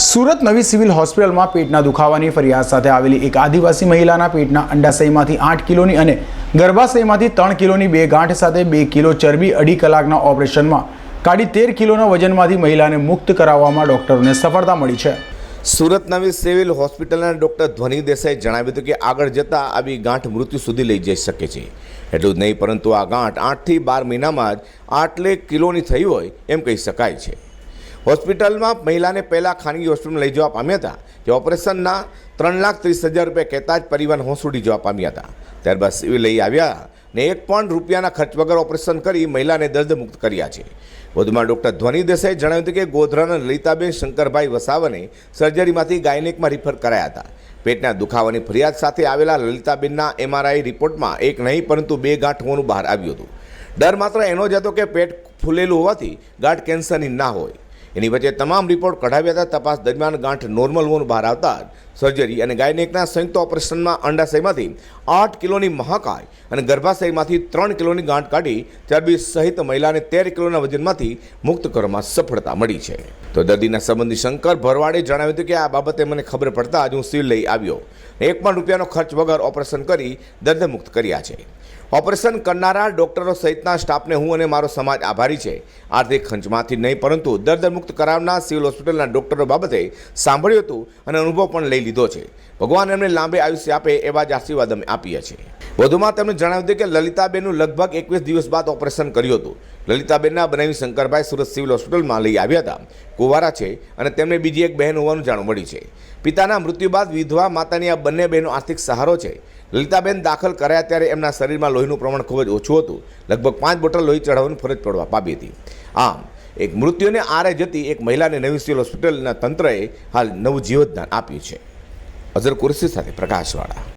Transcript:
સુરત નવી સિવિલ હોસ્પિટલમાં પેટના દુખાવાની ફરિયાદ સાથે આવેલી એક આદિવાસી મહિલાના પેટના અંડાશયમાંથી આઠ કિલોની અને ગર્ભાશયમાંથી ત્રણ કિલોની બે ગાંઠ સાથે બે કિલો ચરબી અઢી કલાકના ઓપરેશનમાં કાઢી તેર કિલોના વજનમાંથી મહિલાને મુક્ત કરાવવામાં ડોક્ટરોને સફળતા મળી છે. સુરત નવી સિવિલ હોસ્પિટલના ડૉક્ટર ધ્વનિ દેસાઈએ જણાવ્યું હતું કે આગળ જતાં આવી ગાંઠ મૃત્યુ સુધી લઈ જઈ શકે છે. એટલું જ નહીં, પરંતુ આ ગાંઠ આઠથી બાર મહિનામાં જ આટલે કિલોની થઈ હોય એમ કહી શકાય છે. હોસ્પિટલમાં મહિલાને પહેલાં ખાનગી હોસ્પિટલમાં લઈ જવા પામ્યા હતા, જે ઓપરેશનના ત્રણ લાખ ત્રીસ હજાર રૂપિયા કહેતા જ પરિવાર હોંસુડી જવા પામ્યા હતા. ત્યારબાદ સિવિલ લઈ આવ્યા ને એક પણ રૂપિયાના ખર્ચ વગર ઓપરેશન કરી મહિલાને દર્દમુક્ત કર્યા છે. વધુમાં ડૉક્ટર ધ્વનિ દેસાઈએ જણાવ્યું હતું કે ગોધરાના લલિતાબેન શંકરભાઈ વસાવાને સર્જરીમાંથી ગાયનેકમાં રિફર કરાયા હતા. પેટના દુખાવાની ફરિયાદ સાથે આવેલા લલિતાબેનના એમઆરઆઈ રિપોર્ટમાં એક નહીં, પરંતુ બે ગાંઠ હોવાનું બહાર આવ્યું હતું. ડર માત્ર એનો જ હતો કે પેટ ફૂલેલું હોવાથી ગાંઠ કેન્સરની ના હોય. એની વચ્ચે તમામ રિપોર્ટ કઢાવ્યા હતા. તપાસ દરમિયાન ગાંઠ નોર્મલ હોવાનું બહાર આવતા સર્જરી અને ગાયનેકના સંયુક્ત ઓપરેશનમાં અંડાશયમાંથી આઠ કિલોની મહાકાય અને ગર્ભાશયમાંથી ત્રણ કિલોની ગાંઠ કાઢી ચરબી સહિત મહિલાને તેર કિલોના વજનમાંથી મુક્ત કરવામાં સફળતા મળી છે. તો દર્દીના સંબંધી શંકર ભરવાડે જણાવ્યું હતું કે આ બાબતે મને ખબર પડતા જ હું સિવિલ લઈ આવ્યો. એક પણ રૂપિયાનો ખર્ચ વગર ઓપરેશન કરી દર્દમુક્ત કર્યા છે. ઓપરેશન કરનારા ડોક્ટરો સહિતના સ્ટાફને હું અને મારો સમાજ આભારી છે. આર્થિક ખંચમાંથી નહીં, પરંતુ દર્દ મુક્ત કરાવનાર સિવિલ હોસ્પિટલના ડોક્ટરો બાબતે સાંભળ્યું હતું અને અનુભવ પણ લઈ લીધો છે. ભગવાન એમને લાંબે આયુષ્ય આપે એવા જ આશીર્વાદ અમે આપીએ છીએ. વધુમાં તેમણે જણાવ્યું હતું કે લલિતાબેનનું લગભગ એકવીસ દિવસ બાદ ઓપરેશન કર્યું હતું. લલિતાબેનના બનાવી શંકરભાઈ સુરત સિવિલ હોસ્પિટલમાં લઈ આવ્યા હતા. કુંવારા છે અને તેમને બીજી એક બહેન હોવાનું જાણવા મળ્યું છે. પિતાના મૃત્યુ બાદ વિધવા માતાની આ બંને બહેનો આર્થિક સહારો છે. લલિતાબેન દાખલ કરાયા ત્યારે એમના શરીરમાં લોહીનું પ્રમાણ ખૂબ જ ઓછું હતું. લગભગ પાંચ બોટલ લોહી ચઢાવવાની ફરજ પડવા પામી હતી. આમ, એક મૃત્યુને આરે જતી એક મહિલાને નવી સિવિલ હોસ્પિટલના તંત્રએ હાલ નવું જીવતદાન આપ્યું છે. અઝર કુરશી સાથે પ્રકાશવાળા.